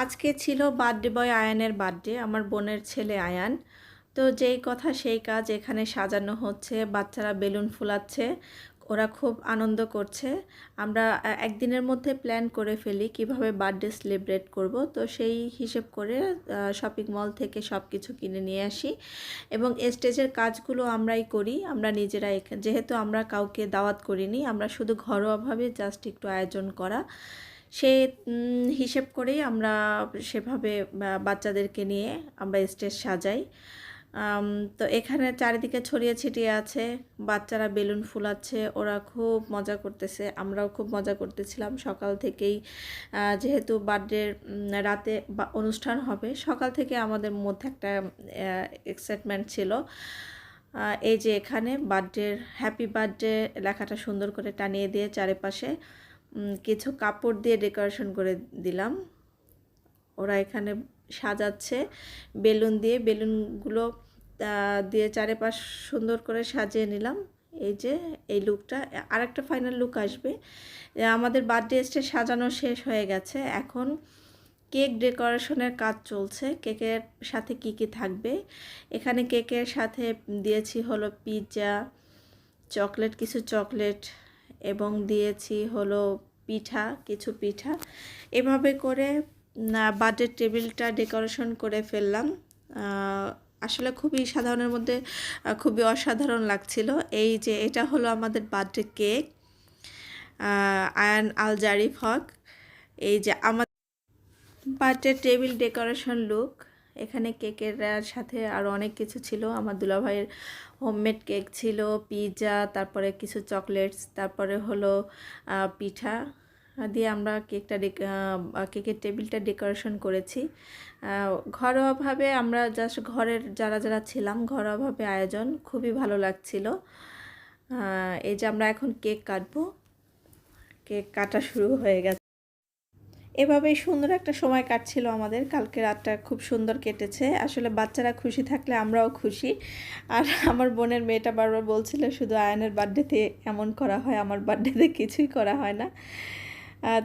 আজকে ছিল birthday boy আয়ানের বার্থডে আমার বোনের ছেলে আয়ান। তো যেই কথা সেই কাজ এখানে সাজানো হচ্ছে, বাচ্চারা বেলুন ফুলাচ্ছে, ওরা খুব আনন্দ করছে। আমরা একদিনের মধ্যে প্ল্যান করে ফেলি কীভাবে বার্থডে সেলিব্রেট করব। তো সেই হিসেব করে শপিং মল থেকে সব কিছু কিনে নিয়ে আসি। এবং স্টেজের কাজগুলো আমরাই করি। আমরা নিজেরা যেহেতু আমরা কাউকে দাওয়াত করিনি, আমরা শুধু ঘরোয়াভাবে জাস্ট একটু আয়োজন করা। সে হিসেব করেই আমরা সেভাবে বাচ্চাদেরকে নিয়ে আমরা স্টেজ সাজাই। তো এখানে চারিদিকে ছড়িয়ে ছিটিয়ে আছে, বাচ্চারা বেলুন ফুলাচ্ছে, ওরা খুব মজা করতেছে, আমরাও খুব মজা করতেছিলাম। সকাল থেকেই যেহেতু বার্থডের রাতে অনুষ্ঠান হবে, সকাল থেকে আমাদের মধ্যে একটা এক্সাইটমেন্ট ছিল। এই যে এখানে বার্থডের হ্যাপি বার্থডে লেখাটা সুন্দর করে টানিয়ে দিয়ে চারিপাশে কিছু কাপড় দিয়ে ডেকোরেশন করে দিলাম। ওরা এখানে সাজাচ্ছে, বেলুন দিয়ে। বেলুনগুলো দিয়ে চারিপাশ সুন্দর করে সাজিয়ে নিলাম। এই যে, এই লুকটা। আরেকটা ফাইনাল লুক আসবে। আমাদের বার্থডে স্টেজ সাজানো শেষ হয়ে গেছে। এখন কেক ডেকোরেশনের কাজ চলছে। কেকের সাথে কি কি থাকবে? এখানে কেকের সাথে দিয়েছি হলো পিৎজা চকলেট কিছু চকলেট এবং দিয়েছি হলো পিঠা, কিছু পিঠা। এভাবে করে বার্থডে টেবিলটা ডেকোরেশন করে ফেললাম। আসলে খুবই সাধারণের মধ্যে খুবই অসাধারণ লাগছিল। এই যে, এটা হলো আমাদের বার্থডে কেক আয়ান আল জারিফ হক। এই যে, আমার বার্থডে টেবিল ডেকোরেশন লুক। এখানে কেকের সাথে আরও অনেক কিছু ছিল। আমার দুলাভাইয়ের হোমমেড কেক ছিল পিৎজা তারপরে কিছু চকলেটস, তারপরে হলো পিঠা। দিয়ে আমরা কেকটা কেকের টেবিলটা ডেকোরেশন করেছি। ঘরোয়াভাবে আমরা জাস্ট ঘরের যারা যারা ছিলাম ঘরোয়াভাবে আয়োজন খুবই ভালো লাগছিল। এই যে আমরা এখন কেক কাটবো, কেক কাটা শুরু হয়ে গেছে। এভাবেই সুন্দর একটা সময় কাটছিল আমাদের। কালকে রাতটা খুব সুন্দর কেটেছে। আসলে বাচ্চারা খুশি থাকলে আমরাও খুশি। আর আমার বোনের মেয়েটা বারবার বলছিল, শুধু আয়নের বার্থডেতে এমন করা হয়, আমার বার্থডেতে কিছুই করা হয় না।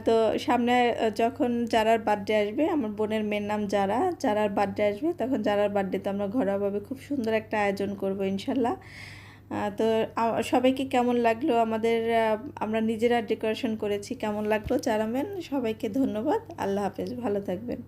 তো সামনে যখন যারার বার্থডে আসবে, আমার বোনের মেয়ের নাম যারা, যারার বার্থডে আসবে, তখন যারার বার্থডেতে আমরা ঘরোয়াভাবে খুব সুন্দর একটা আয়োজন করব ইনশাল্লাহ। তো সবাইকে কেমন লাগল? আমাদের আমরা নিজেরা ডেকোরেশন করেছি, কেমন লাগল? জানাবেন সবাইকে ধন্যবাদ। আল্লাহ হাফেজ, ভালো থাকবেন।